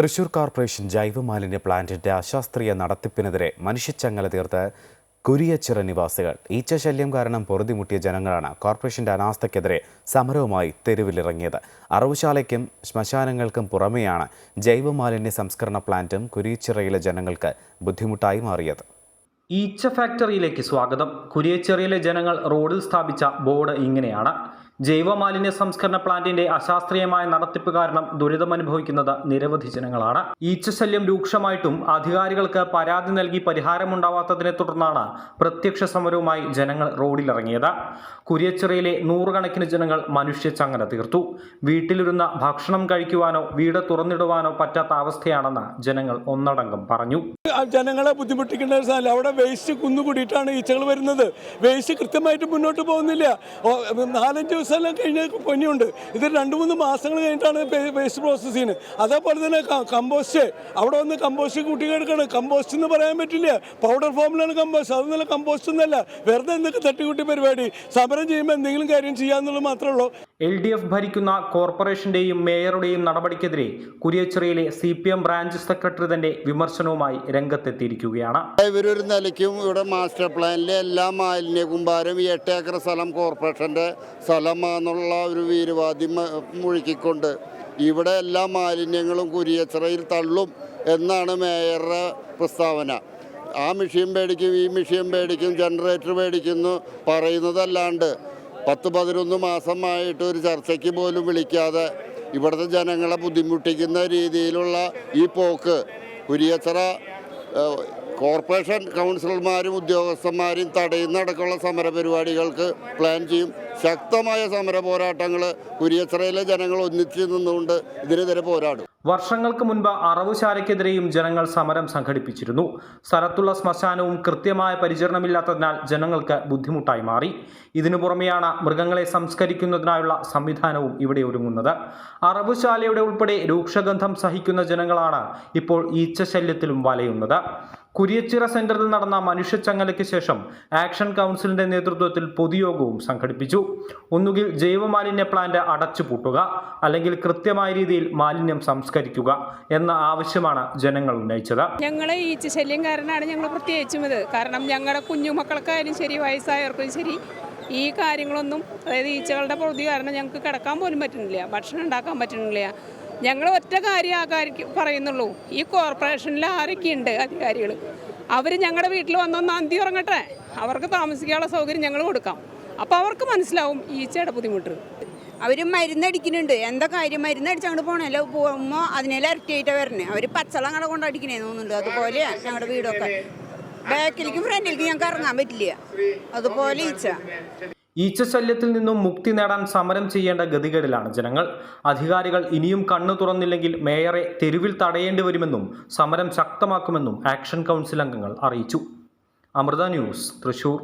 Thrissur corporation ജൈവമാലിന്യ പ്ലാന്റിന്റെ അശാസ്ത്രീയ നടത്തിപ്പിനെതിരെ മനുഷ്യച്ചങ്ങല തീർത്ത് കുരിയച്ചിറ നിവാസികൾ. ഈച്ചശല്യം കാരണം പൊറുതിമുട്ടിയ ജനങ്ങളാണ് കോർപ്പറേഷന്റെ അനാസ്ഥയ്ക്കെതിരെ സമരവുമായി തെരുവിലിറങ്ങിയത്. അറവുശാലയ്ക്കും ശ്മശാനങ്ങൾക്കും പുറമെയാണ് ജൈവമാലിന്യ സംസ്കരണ പ്ലാന്റും കുരിയച്ചിറയിലെ ജനങ്ങൾക്ക് ബുദ്ധിമുട്ടായി മാറിയത്. ഈച്ച ഫാക്ടറിയിലേക്ക് സ്വാഗതം. കുരിയച്ചിറയിലെ ജനങ്ങൾ റോഡിൽ സ്ഥാപിച്ച ബോർഡ് ഇങ്ങനെയാണ്. ജൈവമാലിന്യ സംസ്കരണ പ്ലാന്റിന്റെ അശാസ്ത്രീയമായ നടത്തിപ്പ് കാരണം ദുരിതമനുഭവിക്കുന്നത് നിരവധി ജനങ്ങളാണ്. ഈച്ചശല്യം രൂക്ഷമായിട്ടും അധികാരികൾക്ക് പരാതി നൽകി പരിഹാരമുണ്ടാവാത്തതിനെ തുടർന്നാണ് പ്രത്യക്ഷ സമരവുമായി ജനങ്ങൾ റോഡിലിറങ്ങിയത്. കുരിയച്ചിറയിലെ നൂറുകണക്കിന് ജനങ്ങൾ മനുഷ്യ ചങ്ങല തീർത്തു. വീട്ടിലിരുന്ന ഭക്ഷണം കഴിക്കുവാനോ വീട് തുറന്നിടുവാനോ പറ്റാത്ത അവസ്ഥയാണെന്ന് ജനങ്ങൾ ഒന്നടങ്കം പറഞ്ഞു. ജനങ്ങളെ ബുദ്ധിമുട്ടിക്കേണ്ട സാധനം അവിടെ വേസ്റ്റ് കുന്നുകൂടിയിട്ടാണ് ഈച്ചകൾ വരുന്നത്. വേസ്റ്റ് കൃത്യമായിട്ട് മുന്നോട്ട് പോകുന്നില്ല. നാലഞ്ച് നാലഞ്ച് ദിവസമെല്ലാം കഴിഞ്ഞ പൊന്നിയുണ്ട്. ഇത് രണ്ട് മൂന്ന് മാസങ്ങൾ കഴിഞ്ഞിട്ടാണ് വേസ്റ്റ് പ്രോസസ് ചെയ്യുന്നത്. അതേപോലെ തന്നെ കമ്പോസ്റ്റ് അവിടെ വന്ന് കമ്പോസ്റ്റ് കൂട്ടി കിടക്കണം കമ്പോസ്റ്റ് എന്ന് പറയാൻ പറ്റില്ല. പൗഡർ ഫോമിലാണ് കമ്പോസ്റ്റ് അതൊന്നുമല്ല കമ്പോസ്റ്റ് ഒന്നല്ല വെറുതെ എന്തൊക്കെ തട്ടിക്കൂട്ടി പരിപാടി. സമരം ചെയ്യുമ്പോൾ എന്തെങ്കിലും കാര്യം ചെയ്യാന്നുള്ളത് മാത്രമേ ഉള്ളൂ. എൽ ഡി എഫ് ഭരിക്കുന്ന കോർപ്പറേഷന്റെയും മേയറുടെയും നടപടിക്കെതിരെ കുരിയച്ചിറയിലെ C P M branch secretary തന്നെ വിമർശനവുമായി രംഗത്തെത്തിയിരിക്കുകയാണ്. ഇവരൊരു നിലയ്ക്കും ഇവിടെ മാസ്റ്റർ പ്ലാനിലെ എല്ലാ മാലിന്യ കുമ്പാരം ഈ എട്ട് ഏക്കർ സ്ഥലം കോർപ്പറേഷന്റെ സ്ഥലമാണെന്നുള്ള ഒരു വീരവാദി മുഴുക്കിക്കൊണ്ട് ഇവിടെ എല്ലാ മാലിന്യങ്ങളും കുരിയച്ചിറയിൽ തള്ളും എന്നാണ് മേയറുടെ പ്രസ്താവന. ആ മെഷീൻ മേടിക്കും ഈ മെഷീൻ മേടിക്കും ജനറേറ്റർ മേടിക്കുന്നു പറയുന്നതല്ലാണ്ട് പത്ത് പതിനൊന്ന് മാസമായിട്ട് ഒരു ചർച്ചയ്ക്ക് പോലും വിളിക്കാതെ ഇവിടുത്തെ ജനങ്ങളെ ബുദ്ധിമുട്ടിക്കുന്ന രീതിയിലുള്ള ഈ പോക്ക്. കുരിയച്ചിറ കോർപ്പറേഷൻ കൗൺസിലർമാരും ഉദ്യോഗസ്ഥന്മാരും തടയുന്ന അടക്കമുള്ള സമര പരിപാടികൾക്ക് പ്ലാൻ ചെയ്യും. ശക്തമായ സമര പോരാട്ടങ്ങൾ കുരിയച്ചിറയിലെ ജനങ്ങൾ ഒന്നിച്ച് നിന്നുകൊണ്ട് ഇതിനെതിരെ പോരാടും. വർഷങ്ങൾക്ക് മുൻപ് അറവുശാലയ്ക്കെതിരെയും ജനങ്ങൾ സമരം സംഘടിപ്പിച്ചിരുന്നു. സ്ഥലത്തുള്ള ശ്മശാനവും കൃത്യമായ പരിചരണമില്ലാത്തതിനാൽ ജനങ്ങൾക്ക് ബുദ്ധിമുട്ടായി മാറി. ഇതിനു പുറമെയാണ് മൃഗങ്ങളെ സംസ്കരിക്കുന്നതിനായുള്ള സംവിധാനവും ഇവിടെ ഒരുങ്ങുന്നത്. അറവുശാലയുടെ ഉൾപ്പെടെ രൂക്ഷഗന്ധം സഹിക്കുന്ന ജനങ്ങളാണ് ഇപ്പോൾ ഈച്ചശല്യത്തിലും വലയുന്നത്. കുരിയച്ചിറ സെന്ററിൽ നടന്ന മനുഷ്യച്ചങ്ങലയ്ക്ക് ശേഷം ആക്ഷൻ കൗൺസിലിന്റെ നേതൃത്വത്തിൽ പൊതുയോഗവും സംഘടിപ്പിച്ചു. ഒന്നുകിൽ ജൈവമാലിന്യ പ്ലാന്റ് അടച്ചുപൂട്ടുക അല്ലെങ്കിൽ കൃത്യമായ രീതിയിൽ മാലിന്യം സംസ്കരിക്കുക എന്ന ആവശ്യമാണ് ജനങ്ങൾ ഉന്നയിച്ചത്. ഞങ്ങളെ ഈ ശല്യം കാരണമാണ് ഞങ്ങൾ പ്രത്യേകിച്ചും ഇത്. കാരണം ഞങ്ങളുടെ കുഞ്ഞുമക്കൾക്കായാലും ശരി വയസ്സായവർക്കും ശരി ഈ കാര്യങ്ങളൊന്നും അതായത് ഈച്ചകളുടെ പ്രവൃത്തി കാരണം ഞങ്ങൾക്ക് കിടക്കാൻ പോലും പറ്റുന്നില്ല ഭക്ഷണം ഉണ്ടാക്കാൻ പറ്റുന്നില്ല. ഞങ്ങൾ ഒറ്റ കാര്യം ആ കാര്യം പറയുന്നുള്ളൂ. ഈ കോർപ്പറേഷനിൽ ആരൊക്കെയുണ്ട് അധികാരികൾ അവർ ഞങ്ങളുടെ വീട്ടിൽ വന്നൊന്ന് അന്തി ഉറങ്ങട്ടെ. അവർക്ക് താമസിക്കാനുള്ള സൗകര്യം ഞങ്ങൾ കൊടുക്കാം. അപ്പോൾ അവർക്ക് മനസ്സിലാവും ഈച്ചയുടെ ബുദ്ധിമുട്ട്. അവർ മരുന്നടിക്കുന്നുണ്ട് എന്താ കാര്യം? മരുന്നടിച്ച് അങ്ങോട്ട് പോകണല്ലോ പോകുമ്പോൾ അതിനെല്ലാം ഇരട്ടിയായിട്ടാണ് വരണേ. അവർ പച്ചളം അങ്ങോട്ട് കൊണ്ട് അടിക്കണേ തോന്നുന്നുണ്ട്. അതുപോലെ ഞങ്ങളുടെ വീടൊക്കെ. ബാക്കിലേക്കും ഫ്രണ്ടിലേക്കും ഞങ്ങൾക്ക് ഇറങ്ങാൻ പറ്റില്ല. അതുപോലെ ഈച്ച. ഈച്ചശല്യത്തിൽ നിന്നും മുക്തി നേടാൻ സമരം ചെയ്യേണ്ട ഗതികേടിലാണ് ജനങ്ങൾ. അധികാരികൾ ഇനിയും കണ്ണു തുറന്നില്ലെങ്കിൽ മേയറെ തെരുവിൽ തടയേണ്ടി വരുമെന്നും സമരം ശക്തമാക്കുമെന്നും ആക്ഷൻ കൗൺസിൽ അംഗങ്ങൾ അറിയിച്ചു. അമൃത ന്യൂസ് തൃശൂർ.